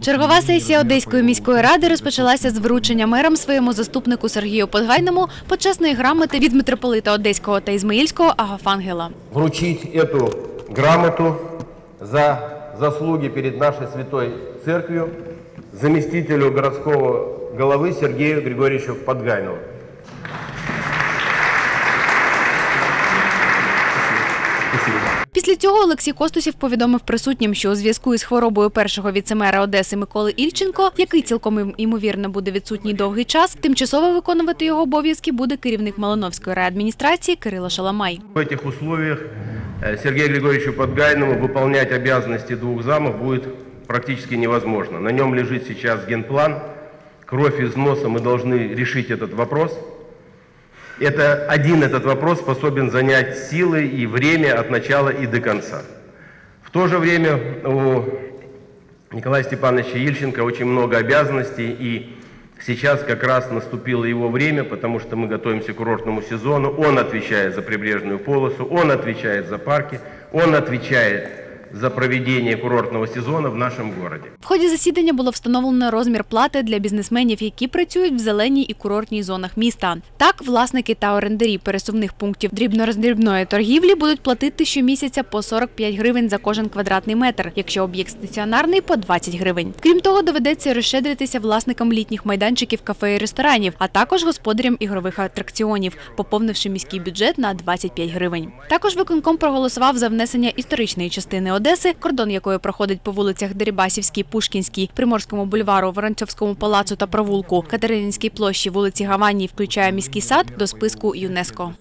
Чергова сесія Одеської міської ради розпочалася з вручення мерам своєму заступнику Сергію Подгайному почесної грамоти від митрополита Одеського та Ізмаїльського Агафангела. вручить эту грамоту за заслуги перед нашей святой церковью заместителю городского головы Сергею Григорьевичу Подгайнову. Після цього Олексій Костусів повідомив присутнім, що у зв'язку із хворобою першого віцемера Одеси Миколи Ільченко, який цілком ймовірно буде відсутній довгий час, тимчасово виконувати його обов'язки буде керівник Малиновської райадміністрації Кирило Шаламай. В этих условиях э, Сергею Григорьевичу Подгайному выполнять обязанности двух замов будет практически невозможно. На нем лежит сейчас генплан. Кровь из носа мы должны решить этот вопрос. Это один этот вопрос способен занять силы и время от начала и до конца. В то же время у Николая Степановича Ильченко очень много обязанностей, и сейчас как раз наступило его время, потому что мы готовимся к курортному сезону. Он отвечает за прибрежную полосу, он отвечает за парки, он отвечает за проведение курортного сезона в нашем городе. В ході засідання було встановлено розмір плати для бізнесменів, які працюють в зеленій і курортній зонах міста. Так, власники та орендарі пересувних пунктів дрібно-роздрібної торгівлі будуть платити щомісяця по 45 гривень за кожен квадратний метр, якщо об'єкт стаціонарний – по 20 гривень. Крім того, доведеться розщедритися власникам літніх майданчиків, кафе і ресторанів, а також господарям ігрових атракціонів, поповнивши міський бюджет на 25 гривень. Також виконком проголосував за внесення історичної частини Одеси, кордон якої проходить по вулицях Дерибасівській, Пушкінській, Приморському бульвару, Воронцовському палацу та провулку, Катерининській площі, вулиці Гавані, включає міський сад до списку ЮНЕСКО.